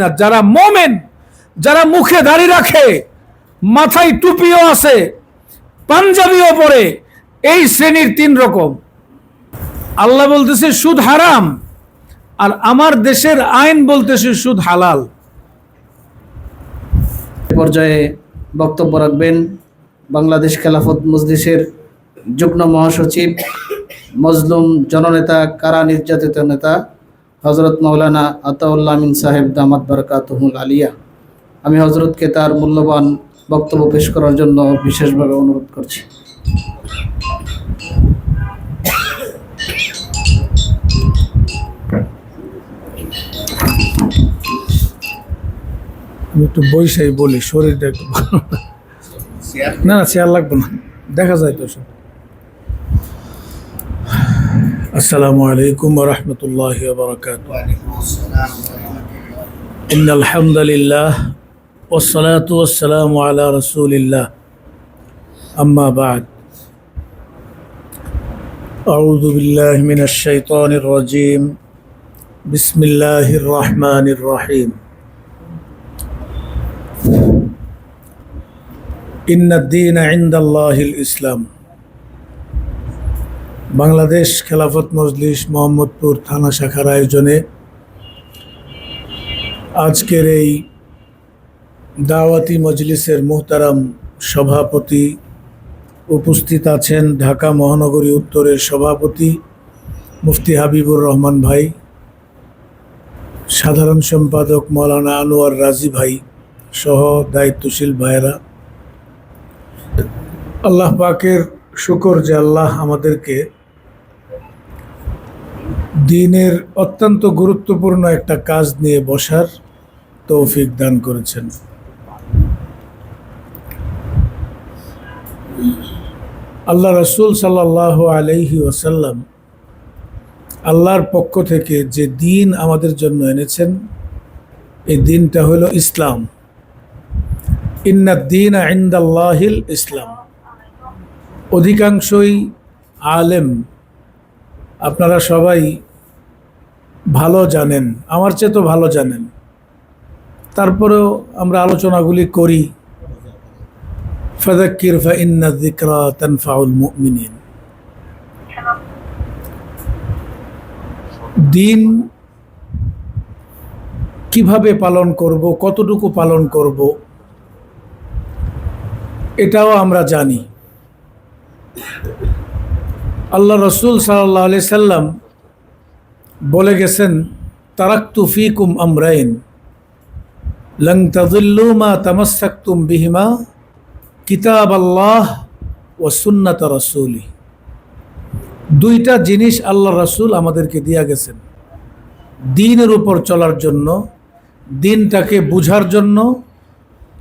না, যারা মোমেন, যারা মুখে দাড়ি রাখে, মাথায় টুপিও আছে, পাঞ্জাবিও পরে, এই শ্রেণির তিন রকম। আল্লাহ বলতেছে, সুদ হারাম। আর আমার দেশের আইন বলতেছে, সুদ হালাল। পর্যায়ে বক্তব্য রাখবেন বাংলাদেশ খেলাফত মজলিসের যুগ্ম মহাসচিব, মজলুম জননেতা, কারা নির্যাতিত নেতা হজরত মৌলানা আতাউল্লাহ আমিন সাহেব দামাত বারকাতুহুল আলিয়া। আমি হজরতকে তার মূল্যবান বক্তব্য পেশ করার জন্য বিশেষভাবে অনুরোধ করছি। একটু বৈশাই বলি শরীরটা একটু ভালো না। না না চেয়ার লাগবে না। দেখা যায় তো সব। السلام عليكم ورحمة الله وبركاته. إن الحمد لله والصلاة والسلام على رسول الله. أما بعد. أعوذ بالله من الشيطان الرجيم. بسم الله الرحمن الرحيم. إن الدين عند الله الإسلام. বাংলাদেশ খেলাফত মজলিস মোহাম্মদপুর থানা শাখার আয়োজনে আজকের এই দাওয়াতি মজলিসের মোহতারাম সভাপতি উপস্থিত আছেন ঢাকা মহানগরী উত্তরের সভাপতি মুফতি হাবিবুর রহমান ভাই, সাধারণ সম্পাদক মৌলানা আনোয়ার রাজি ভাই সহ দায়িত্বশীল ভাইয়েরা। আল্লাহ পাকের শুকর যে আল্লাহ আমাদেরকে দিনের অত্যন্ত গুরুত্বপূর্ণ একটা কাজ নিয়ে বসার তৌফিক দান করেছেন। আল্লাহ রসুল সাল্লাহ আলাইহি ওসাল্লাম আল্লাহর পক্ষ থেকে যে দিন আমাদের জন্য এনেছেন, এই দিনটা হলো ইসলাম। ইন্নাদ্দিন আইন্দাল্লাহিল ইসলাম। অধিকাংশই আলেম, আপনারা সবাই ভালো জানেন, আমার চেয়ে তো ভালো জানেন। তারপরেও আমরা আলোচনাগুলি করি। ফাদাক্কির ফা ইন্না যিকরা তানফাউল মুমিনিন। দিন কীভাবে পালন করব, কতটুকু পালন করব, এটাও আমরা জানি। আল্লাহ রসুল সাল্লাহ আলি সাল্লাম বলে গেছেন, তারাক্তু ফিকুম আমরাইন, লং তাজুল্লু মা তামাসাক্তুম বিহিমা কিতাব আল্লাহ ও সুন্নাত রসুলি। দুইটা জিনিস আল্লাহ রসুল আমাদেরকে দিয়া গেছেন। দিনের উপর চলার জন্য, দিনটাকে বুঝার জন্য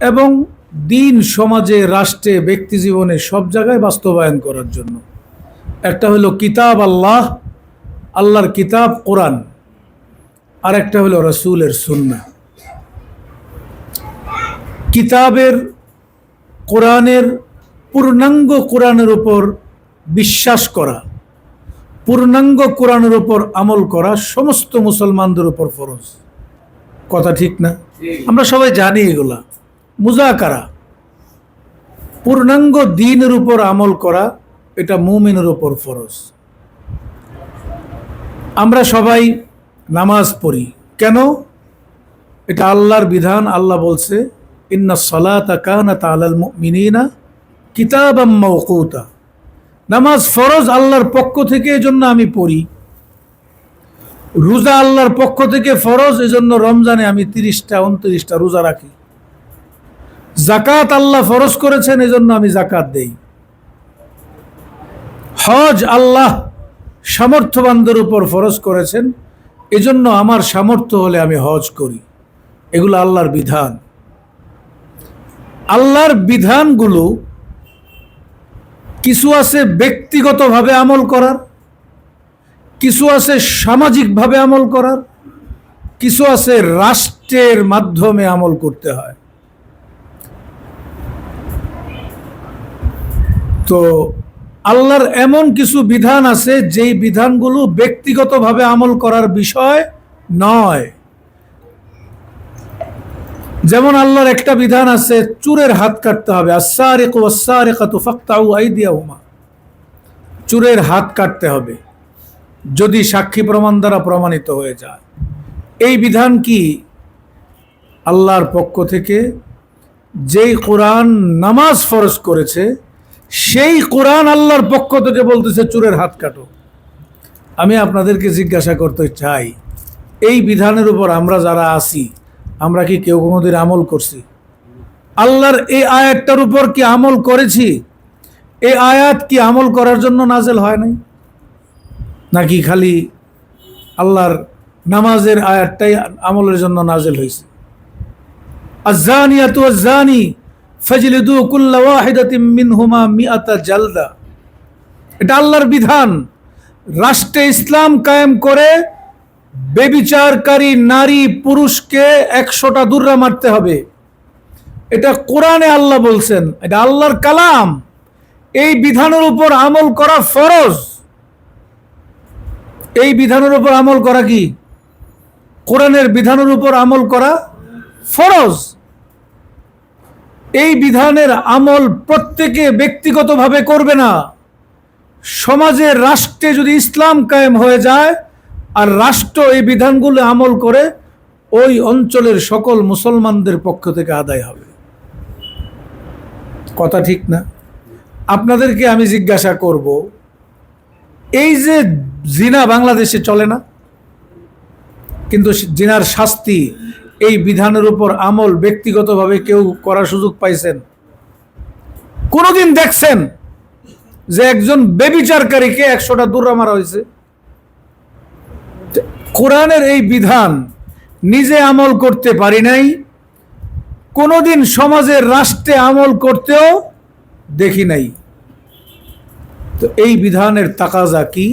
এবং দিন সমাজে, রাষ্ট্রে, ব্যক্তি জীবনে সব জায়গায় বাস্তবায়ন করার জন্য। একটা হলো কিতাব আল্লাহ আল্লাহর কিতাব কোরআন। আর একটা হলো রসুলের সুন্না। কিতাবের কোরআনের পূর্ণাঙ্গ কোরআনের উপর বিশ্বাস করা পূর্ণাঙ্গ কোরআনের উপর আমল করা সমস্ত মুসলমানদের উপর ফরজ। কথা ঠিক না? আমরা সবাই জানি এগুলা। মুজাকারা পূর্ণাঙ্গ দিনের উপর আমল করা এটা মুমিনের উপর ফরজ। আমরা সবাই নামাজ পড়ি। কেন? এটা আল্লাহর বিধান, আল্লাহ বলছে, ইন্না সলাতা কানাত আলাল মুমিনিনা কিতাবাম মাওকুতা। নামাজ ফরজ আল্লাহর পক্ষ থেকে এজন্য আমি পড়ি। রোজা আল্লাহর পক্ষ থেকে ফরজ, এজন্য রমজানে আমি তিরিশটা, উনত্রিশটা রোজা রাখি। জাকাত আল্লাহ ফরজ করেছেন, এজন্য আমি জাকাত দেই। হজ আল্লাহ সামর্থ্যবানদের উপর ফরজ করেছেন, এজন্য আমার সামর্থ্য হলে আমি হজ করি। এগুলো আল্লাহর বিধান। আল্লাহর বিধানগুলো কিছু আছে ব্যক্তিগতভাবে আমল করার, কিছু আছে সামাজিকভাবে আমল করার, কিছু আছে রাষ্ট্রের মাধ্যমে আমল করতে হয়। তো আল্লাহর এমন কিছু বিধান আছে, যেই বিধানগুলো ব্যক্তিগতভাবে আমল করার বিষয় নয়। যেমন আল্লাহর একটা বিধান আছে, চুরের হাত কাটতে হবে। আসারিক ওয়াসারিকাতু ফাকতাউ আইদিয়াহুমা। চুরের হাত কাটতে হবে, যদি সাক্ষী প্রমাণ দ্বারা প্রমাণিত হয়ে যায়। এই বিধান কি? আল্লাহর পক্ষ থেকে যেই কোরআন নামাজ ফরজ করেছে সেই কোরআন আল্লাহর পক্ষ থেকে বলতেছে, চুরের হাত কাটো। আমি আপনাদেরকে জিজ্ঞাসা করতে চাই, এই বিধানের উপর আমরা যারা আছি, আমরা কি কেউ কোনোদিন আমল করছি? আল্লাহর এই আয়াতটার উপর কি আমল করেছি? এই আয়াত কি আমল করার জন্য নাজেল হয় নাই? নাকি খালি আল্লাহর নামাজের আয়াতটাই আমলের জন্য নাজেল হয়েছে? আজানিয়াতু আজানি ফজলিদু কুল্লা ওয়াহিদাতিম মিনহুমা মিআতা জালদা। এটা আল্লাহর বিধান। রাষ্ট্রে ইসলাম কায়েম করে বেবিচারকারী নারী পুরুষকে একশোটা দুর্রা মারতে হবে। এটা কোরআনে আল্লাহ বলছেন, এটা আল্লাহর কালাম। এই বিধানের উপর আমল করা ফরজ। এই বিধানের উপর আমল করা কি? কোরআনের বিধানের উপর আমল করা ফরজ। এই বিধানের আমল প্রত্যেকে ব্যক্তিগতভাবে করবে না। সমাজে রাষ্ট্রে যদি ইসলাম কায়েম হয়ে যায় আর রাষ্ট্র এই বিধানগুলো আমল করে, ওই অঞ্চলের সকল মুসলমানদের পক্ষ থেকে আদায় হবে। কথা ঠিক না? আপনাদেরকে আমি জিজ্ঞাসা করব, এই যে জিনা বাংলাদেশে চলে না, কিন্তু জিনার শাস্তি এই বিধানের উপর আমল ব্যক্তিগতভাবে কেউ করার সুযোগ পাইছেন? কোনোদিন দেখছেন যে একজন বেবিচারকারীকে একশোটা দূরা মারা হয়েছে? কোরআনের এই বিধান নিজে আমল করতে পারি নাই, কোনোদিন সমাজের রাষ্ট্রে আমল করতেও দেখি নাই। তো এই বিধানের তাকাজা কি?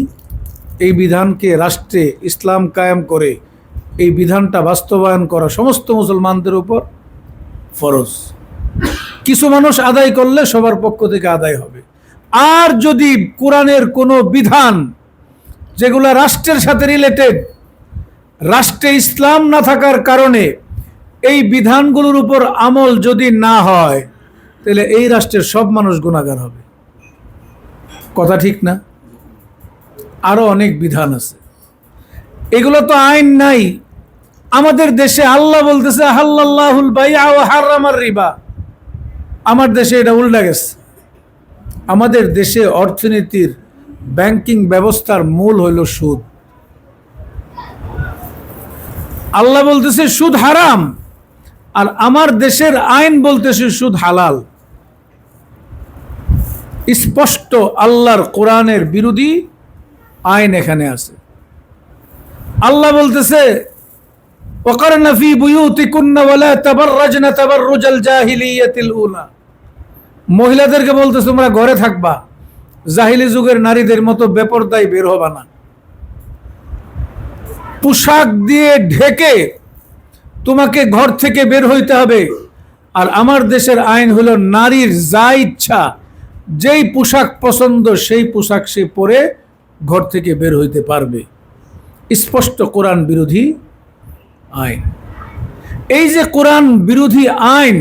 এই বিধানকে রাষ্ট্রে ইসলাম কায়েম করে এই বিধানটা বাস্তবায়ন করা সমস্ত মুসলমানদের উপর ফরজ। কিছু মানুষ আদায় করলে সবার পক্ষ থেকে আদায় হবে। আর যদি কোরআনের কোনো বিধান যেগুলো রাষ্ট্রের সাথে রিলেটেড রাষ্ট্রে ইসলাম না থাকার কারণে এই বিধানগুলোর উপর আমল যদি না হয়, তাহলে এই রাষ্ট্রের সব মানুষ গুণাগার হবে। কথা ঠিক না? আরও অনেক বিধান আছে। এগুলো তো আইন নাই। আমাদের দেশে আল্লাহ বলতেছে হাল্লাহুল বাইআ ওয়া হারামার রিবা। আমার দেশে এটা উল্টা গেছে। আমাদের দেশে অর্থনীতির ব্যাংকিং ব্যবস্থার মূল হইল সুদ। আল্লাহ বলতেছে, সুদ হারাম। আর আমার দেশের আইন বলতেছে, সুদ হালাল। স্পষ্ট আল্লাহর কোরআনের বিরোধী আইন এখানে আছে। আল্লাহ বলতেছে وقرن في بيوتكن ولا تبرجن تبرج الجاهلية الأولى মহিলাদেরকে বলতেছে তোমরা ঘরে থাকবা জাহিলি যুগের নারীদের মতো বেপরদায় বের হবা না পোশাক দিয়ে ঢেকে তোমাকে ঘর থেকে বের হইতে হবে আর আমার দেশের আইন হলো নারীর যা ইচ্ছা যেই পোশাক পছন্দ সেই পোশাক সে পরে ঘর থেকে বের হইতে পারবে স্পষ্ট কোরআন বিরোধী আইন। এই যে কোরআন বিরোধী আইন,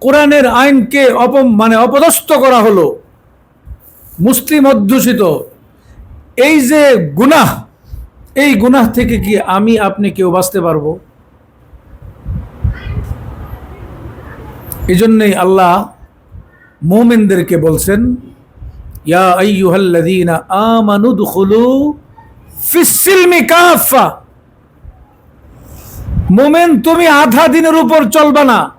কোরআনের আইনকে অপ মানে অপদস্থ করা হলো, মুসলিম অধ্যুষিত, এই যে গুনাহ, এই গুনাহ থেকে কি আমি, আপনি কেউ বাঁচতে পারব? এই জন্যই আল্লাহ মোমেনদেরকে বলছেন, ইয়া আইয়ুহাল্লাযীনা আমানু দুখুলু ফিস-সিলমি কাফা মোমেন, তুমি আধা দিনের উপর চলবা না।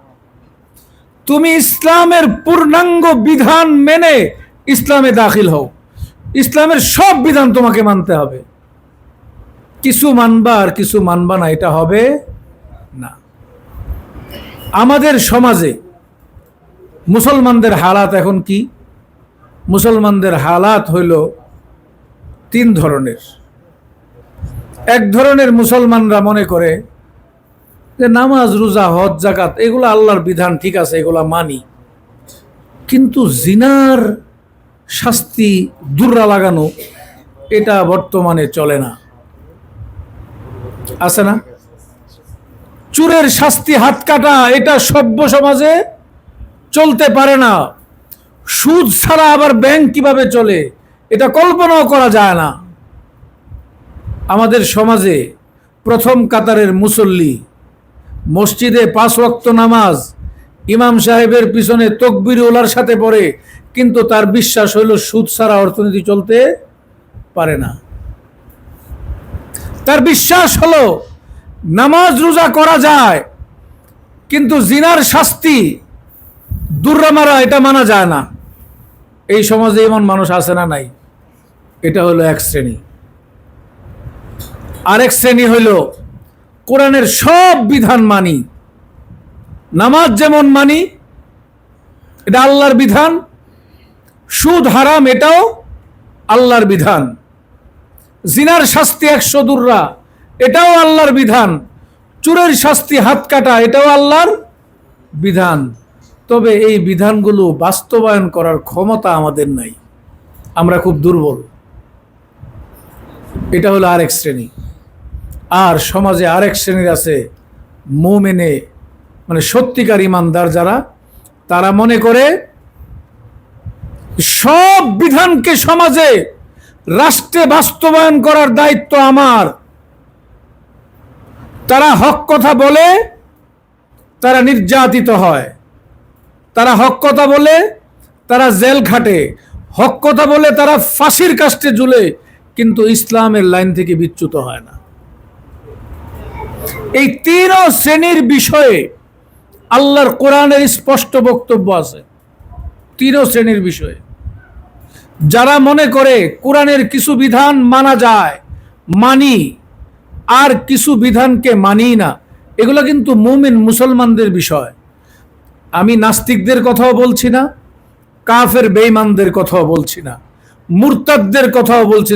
তুমি ইসলামের পূর্ণাঙ্গ বিধান মেনে ইসলামে দাখিল হও। ইসলামের সব বিধান তোমাকে মানতে হবে। কিছু মানবা আর কিছু মানবা না, এটা হবে না। আমাদের সমাজে মুসলমানদের হালাত এখন কি? মুসলমানদের হালাত হইল তিন ধরনের। এক ধরনের মুসলমানরা মনে করে যে নামাজ, রোজা, হজ জাকাত এগুলো আল্লাহর বিধান, ঠিক আছে, এগুলা মানি। কিন্তু জিনার শাস্তি দুর্রা লাগানো, এটা বর্তমানে চলে না। আছে না? চুরের শাস্তি হাত কাটা, এটা সভ্য সমাজে চলতে পারে না। সুদ ছাড়া আবার ব্যাংক কীভাবে চলে, এটা কল্পনাও করা যায় না। আমাদের সমাজে প্রথম কাতারের মুসল্লি মসজিদে পাঁচ ওয়াক্ত নামাজ, ইমাম সাহেবের পিছনে তকবির ওলার সাথে পড়ে, কিন্তু তার বিশ্বাস হইল সুদ ছাড়া অর্থনীতি চলতে পারে না। তার বিশ্বাস হলো নামাজ রোজা করা যায়, কিন্তু জিনার শাস্তি দুর্রা মারা এটা মানা যায় না। এই সমাজে এমন মানুষ আছে না নাই? এটা হলো এক শ্রেণি। আরেক শ্রেণি হইল কোরআনের সব বিধান মানি। নামাজ যেমন মানি, এটা আল্লাহর বিধান। সুদ হারাম, এটাও আল্লাহর বিধান। জিনার শাস্তি একশো দুর্রা, এটাও আল্লাহর বিধান। চুরের শাস্তি হাত কাটা, এটাও আল্লাহর বিধান। তবে এই বিধানগুলো বাস্তবায়ন করার ক্ষমতা আমাদের নাই। আমরা খুব দুর্বল। এটা হলো আরেক শ্রেণি। আর সমাজে আরেক শ্রেণির আছে মোমেনে মানে সত্যিকার ইমানদার যারা, তারা মনে করে সব বিধানকে সমাজে, রাষ্ট্রে বাস্তবায়ন করার দায়িত্ব আমার। তারা হক কথা বলে, তারা নির্যাতিত হয়। তারা হক কথা বলে, তারা জেল খাটে। হক কথা বলে তারা ফাঁসির কাস্টে ঝুলে, কিন্তু ইসলামের লাইন থেকে বিচ্যুত হয় না। এই তিন শ্রেণির বিষয়ে আল্লাহর কোরআনের স্পষ্ট বক্তব্য আছে। তিন শ্রেণির বিষয়ে। যারা মনে করে কোরআনের কিছু বিধান মানা যায়, মানি, আর কিছু বিধানকে মানি না, এগুলো কিন্তু মুমিন মুসলমানদের বিষয়। আমি নাস্তিকদের কথাও বলছি না, কাফের বেঈমানদের কথাও বলছি না, মুরতাদদের কথাও বলছি।